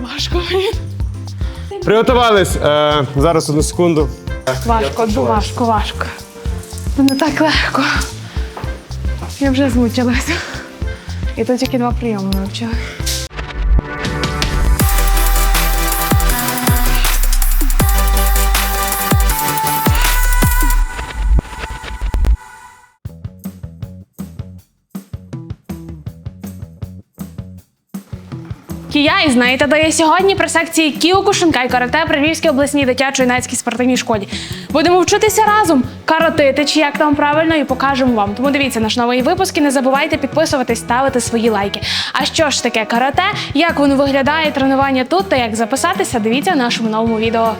Важко мені. Приготувались. Е, зараз одну секунду. Важко, дуже важко, важко. Це не так легко. Я вже змучилася. І тут тільки два прийоми навчили. Кія і знаєте, де я сьогодні при секції Кіокушинкай карате при Львівській обласній дитячо-юнацькій спортивній школі. Будемо вчитися разом каратити, чи як там правильно, і покажемо вам. Тому дивіться наш новий випуск і не забувайте підписуватись, ставити свої лайки. А що ж таке карате? Як воно виглядає, тренування тут та як записатися? Дивіться в нашому новому відео.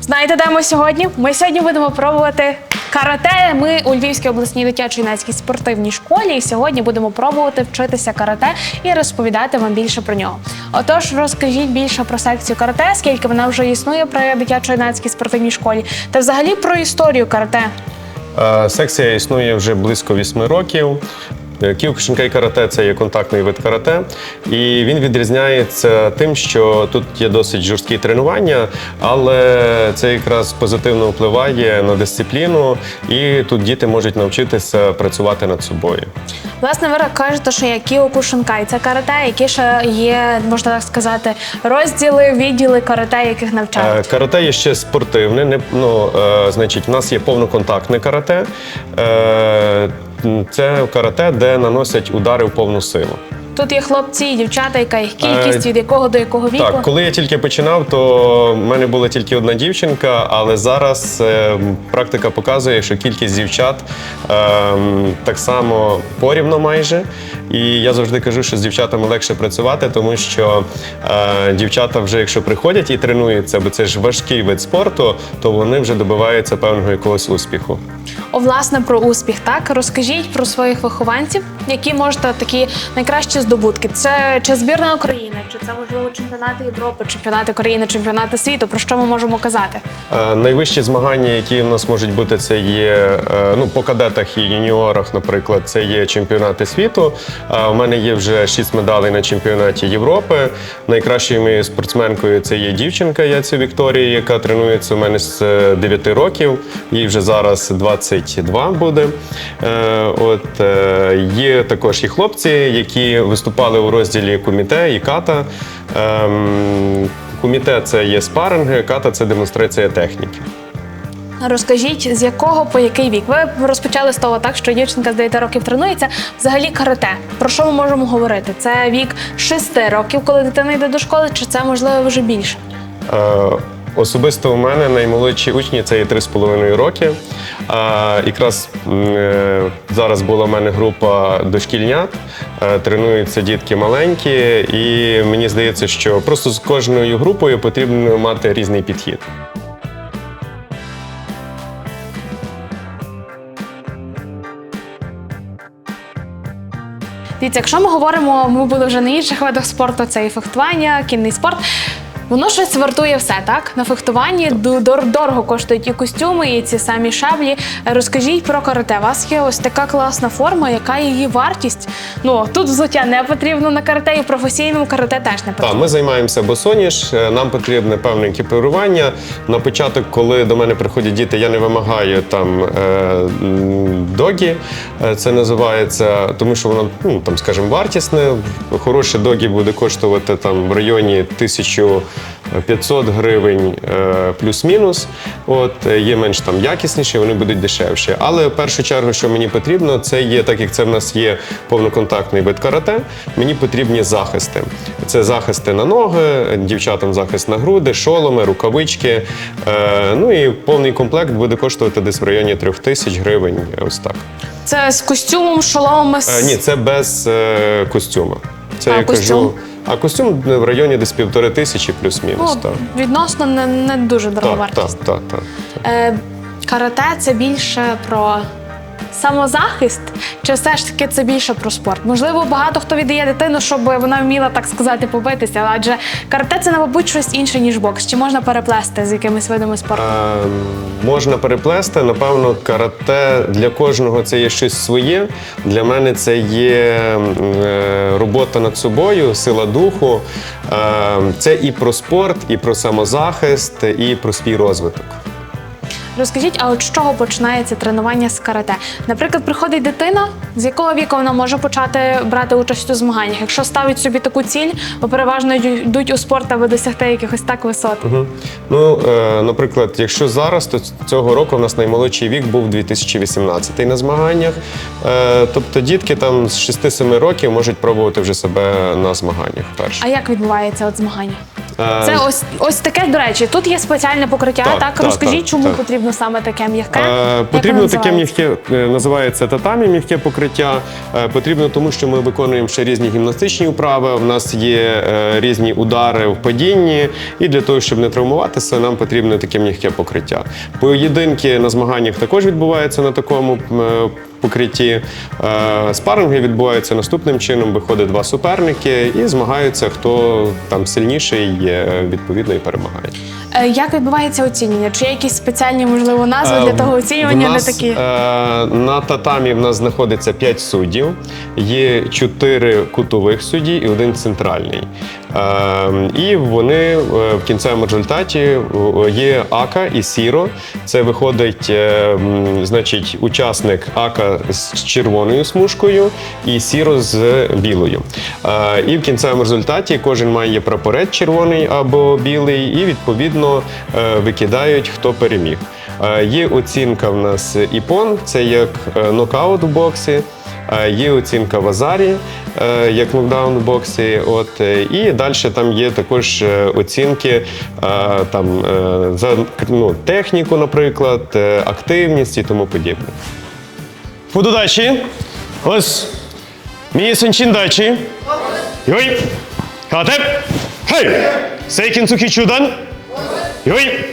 Знаєте, де ми сьогодні? Ми сьогодні будемо пробувати карате. Ми у Львівській обласній дитячо-юнацькій спортивній школі. І сьогодні будемо пробувати вчитися карате і розповідати вам більше про нього. Отож, розкажіть більше про секцію карате, скільки вона вже існує при дитячо-юнацькій спортивній школі, та взагалі про історію карате. Е, секція існує вже близько вісьми років. Е, Кіокушинкай карате це є контактний вид карате, і він відрізняється тим, що тут є досить жорсткі тренування, але це якраз позитивно впливає на дисципліну, і тут діти можуть навчитися працювати над собою. Власне, ви кажете, що є кіокушинкай. Це карате, які ще є, можна так сказати, розділи, відділи карате, яких навчають. Е, Карате є ще спортивне. Не, ну, е, значить, в нас є повноконтактне карате. Це карате, де наносять удари в повну силу. Тут є хлопці і дівчата, яка їх кількість, Е, від якого до якого віку. Так, коли я тільки починав, то в мене була тільки одна дівчинка, але зараз е, практика показує, що кількість дівчат е, так само порівно майже. І я завжди кажу, що з дівчатами легше працювати, тому що е, дівчата вже, якщо приходять і тренуються, бо це ж важкий вид спорту, то вони вже добиваються певного якогось успіху. О, власне, про успіх. Так розкажіть про своїх вихованців, які можете такі найкращі здобутки. Це чи збірна України, чи це можливо чемпіонати Європи, чемпіонати України, чемпіонати світу. Про що ми можемо казати? Е, Найвищі змагання, які в нас можуть бути, це є е, ну по кадетах і юніорах, наприклад, це є чемпіонати світу. Е, У мене є вже шість медалей на чемпіонаті Європи. Найкращою моєю спортсменкою це є дівчинка Яця Вікторія, яка тренується у мене з е, 9 років. Їй вже зараз 22 буде. Е, От е, є також і хлопці, які виступали у розділі куміте і ката. Ем, Куміте це є спаринги, ката це демонстрація техніки. Розкажіть, з якого по який вік? Ви розпочали з того, так що дівчинка з 9 років тренується. Взагалі карате. Про що ми можемо говорити? Це вік 6 років, коли дитина йде до школи, чи це можливо вже більше? Е, Особисто у мене наймолодші учні це є 3,5 роки. А, якраз е, зараз була в мене група дошкільнят, е, тренуються дітки маленькі, і мені здається, що просто з кожною групою потрібно мати різний підхід. Дивіться, якщо ми говоримо, ми були вже на інших видах спорту, це і фехтування, кінний спорт. Воно щось вартує все, так? На фехтуванні дорого коштують і костюми, і ці самі шаблі. Розкажіть про карате. У вас є ось така класна форма, яка її вартість. Ну тут взуття не потрібно на карате, і професійному карате теж не потрібно. Так, ми займаємося босоніж, е, нам потрібне певне екіпірування. На початок, коли до мене приходять діти, я не вимагаю там е, догі, е, це називається, тому що воно, ну там, скажімо, вартісне. Хороше догі буде коштувати там в районі 1500 гривень е, плюс-мінус. От е, є менш там якісніші, вони будуть дешевші. Але в першу чергу, що мені потрібно, це є, так як це в нас є повноконтактний вид карате, мені потрібні захисти. Це захисти на ноги, дівчатам захист на груди, шоломи, рукавички. Е, ну і повний комплект буде коштувати десь в районі 3000 гривень. Ось так. Це з костюмом, шоломами. Ні, це без костюма. Це А я костюм? кажу. А костюм в районі десь півтори тисячі плюс-мінус. ну, так. відносно не, не дуже дорога Так, так, вартість. так, так. Е, карате це більше про самозахист, чи все ж таки це більше про спорт? Можливо, багато хто віддає дитину, щоб вона вміла так сказати побитися, адже карате це, мабуть, щось інше ніж бокс. Чи можна переплести з якимись видами спорту? Е, можна переплести. Напевно, карате для кожного це є щось своє. Для мене це є е, робота над собою, сила духу. Е, це і про спорт, і про самозахист, і про свій розвиток. Розкажіть, а от з чого починається тренування з карате? Наприклад, приходить дитина, з якого віку вона може почати брати участь у змаганнях, якщо ставить собі таку ціль, бо переважно йдуть у спорт, аби досягти якихось так висот. Ну, е, наприклад, якщо зараз, то цього року в нас наймолодший вік був 2018 на змаганнях. Е, тобто дітки там з 6-7 років можуть пробувати вже себе на змаганнях вперше. А як відбувається от змагання? Е, Це ось ось таке, до речі, тут є спеціальне покриття. Так, Так, так, розкажіть, так, чому так. потрібно саме таке м'яке? Е, Потрібно таке м'яке, е, називається татамі, м'яке покриття. Е, Потрібно тому, що ми виконуємо ще різні гімнастичні вправи. У нас є е, різні удари в падінні, і для того, щоб не травмуватися, нам потрібно таке м'яке покриття. Поєдинки на змаганнях також відбуваються на такому е, покритті. Е, Спаринги відбуваються наступним чином. Виходить два суперники і змагаються, хто там сильніший, е, відповідно і перемагає. Е, Як відбувається оцінювання? Чи є якісь спеціальні можливо назви для того того в оцінювання? нас, Не такі е, на татамі в нас знаходиться 5 суддів, є 4 кутових судді і один центральний. Е, і вони е, в кінцевому результаті е, є Ака і Сіро. Це виходить, е, значить, учасник Ака з червоною смужкою і Сіро з білою. І в кінцевому результаті кожен має прапорець червоний або білий, і відповідно викидають, хто переміг. Є оцінка в нас іпон, це як нокаут в боксі. Е, Є оцінка в азарі, е, як нокдаун в боксі. От е, і далі там є також оцінки там за ну, техніку, наприклад, активність і тому подібне. Подудачі. Ось. Мій сенчин дачі. Йой. Катеп. Хей. Сейкін цухі чудан. Йой.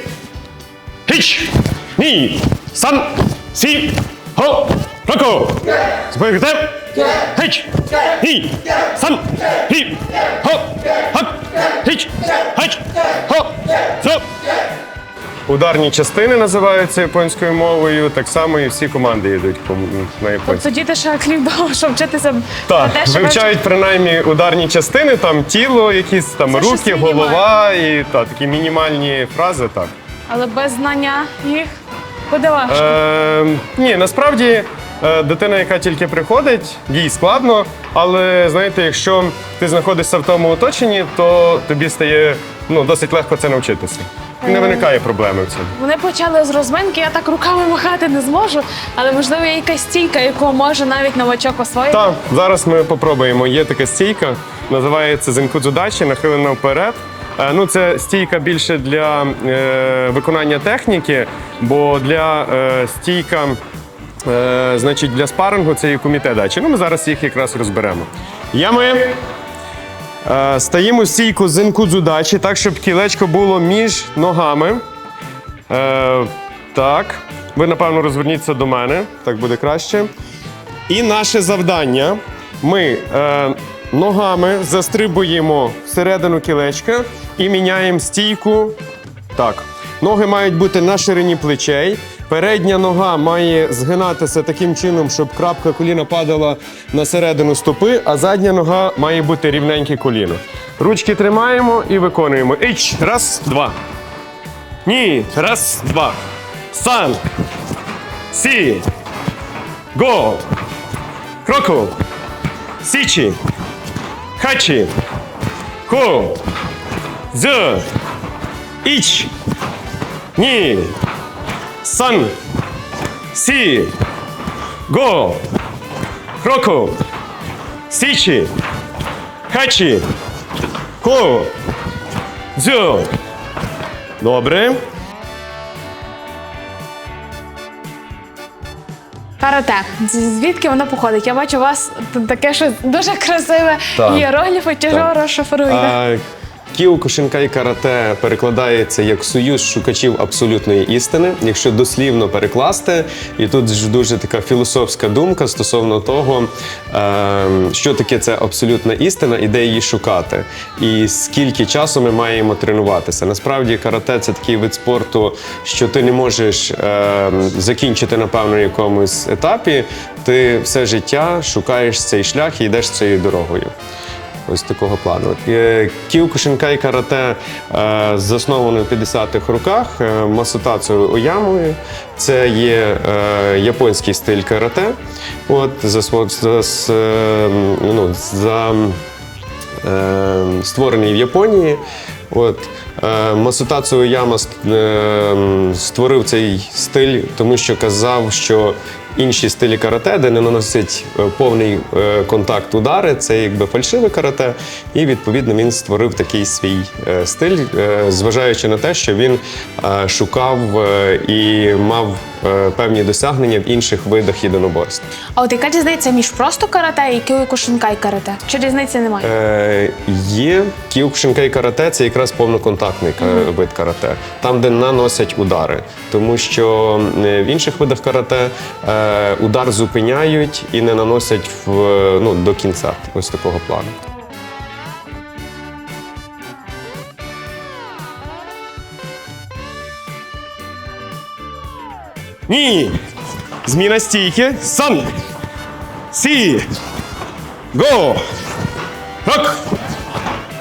Хіч. Ні. Сан. Сі. Хо. Роко. Зберегте. Хіч. Ні. Сан. Хі. Хо. Хак. Хіч. Хач. Хо. Зо. Ударні частини називаються японською мовою. Так само і всі команди йдуть по- на японську. Тобто діти ще крім того, щоб вчитися Так, те, що вивчають принаймні ударні частини, там тіло, якісь там Це щось руки, голова і та, такі мінімальні фрази. Так. але без знання їх буде важко. Е, ні, насправді дитина, яка тільки приходить, їй складно, але знаєте, якщо ти знаходишся в тому оточенні, то тобі стає ну, досить легко це навчитися. Не виникає проблеми в цьому. Вони почали з розминки, я так руками махати не зможу, але можливо є якась стійка, яку може навіть новачок освоїти. Так, зараз ми попробуємо. Є така стійка, називається зенкудзудачі, нахилена вперед. Е, Ну, це стійка більше для е, виконання техніки, бо для е, стійка, е, значить, для спарингу це і куміте дачі. Ну, ми зараз їх якраз розберемо. Ями. Е, стаємо стійку зенкудзудачі, так, щоб кілечко було між ногами. Е, так. Ви, напевно, розверніться до мене, так буде краще. І наше завдання: ми е, ногами застрибуємо всередину кілечка і міняємо стійку. Так. Ноги мають бути на ширині плечей. Передня нога має згинатися таким чином, щоб крапка коліна падала на середину стопи, а задня нога має бути рівненьке коліно. Ручки тримаємо і виконуємо. Іч, раз, два. Ні, раз, два. Сан. Сі. Го. Кроку. Січі. Хачі. Хо. З. Іч. Ні. Сан. Сі. Го. Кроку. Січі. Хачі. Хо. З. Добре. Карате. Звідки воно походить? Я бачу у вас таке щось дуже красиве Так. іерогліфи, Так. розшифруєте? А, Кіокушинкай карате перекладається як союз шукачів абсолютної істини. Якщо дослівно перекласти, і тут ж дуже така філософська думка стосовно того, е, що таке це абсолютна істина і де її шукати, і скільки часу ми маємо тренуватися. Насправді, карате це такий вид спорту, що ти не можеш е, закінчити на якомусь етапі. Ти все життя шукаєш цей шлях і йдеш цією дорогою. Ось такого плану. Е, Кіокушинкай карате е, засновано в 50-х роках е, Масутацею Оямою. Це є японський стиль карате. От, за, за, ну, за е, створений в Японії. От, Масутацу е, створив цей стиль, тому що казав, що інші стилі карате, де не наносять е, повний е, контакт удари, це якби фальшиве карате. І відповідно він створив такий свій е, стиль, зважаючи на те, що він шукав і мав певні досягнення в інших видах єдиноборств. А от яка різниця між просто карате і кіокушинкай карате? Чи різниці немає? Е, є кіокушинкай карате, це якраз повноконтактний ка- вид карате, там, де наносять удари. Тому що в інших видах карате е, удар зупиняють і не наносять в, ну, до кінця. Ось такого плану. Ні. Зміна стійки. Сан. Сі. Го. Рок.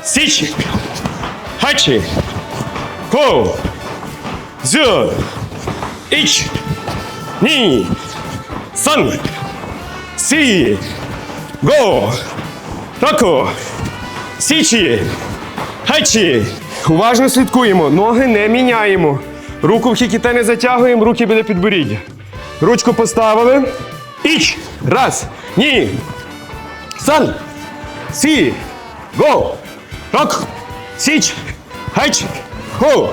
Січ. Хачі. Го. Зю. Іч. Ні. Сан. Сі. Го. Року. Січі. Хачі. Уважно слідкуємо. Ноги не міняємо. Руку в хікіте не затягуємо, руки біля підборіддя. Ручку поставили. Іч. Раз. Ні. Сан. Сі. Го. Рок. Січ. Хач. Го.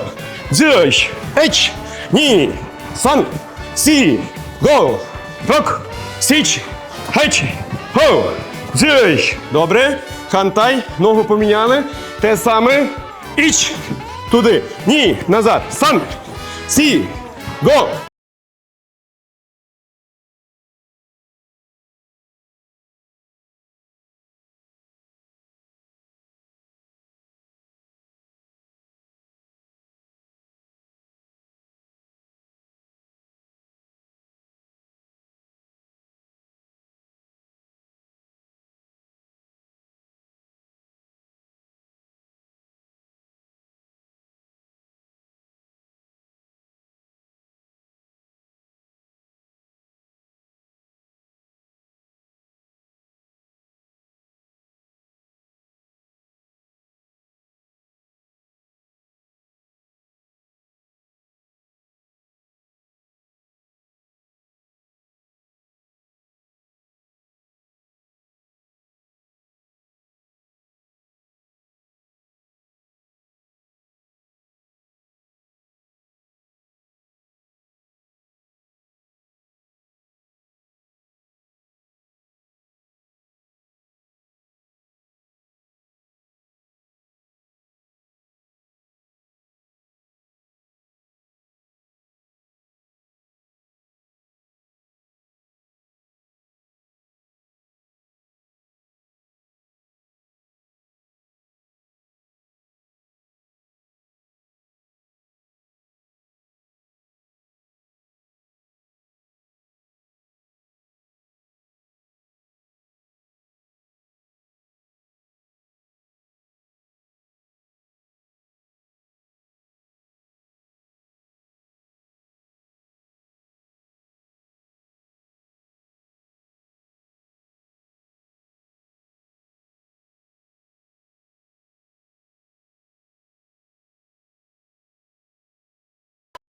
Дзюш. Еч. Ні. Сан. Сі. Го. Рок. Січ. Хач. Хоу! Дзюш. Добре. Хантай. Ногу поміняли. Те саме. Іч. Туди. Ні. Назад. Сан. Сі. Го.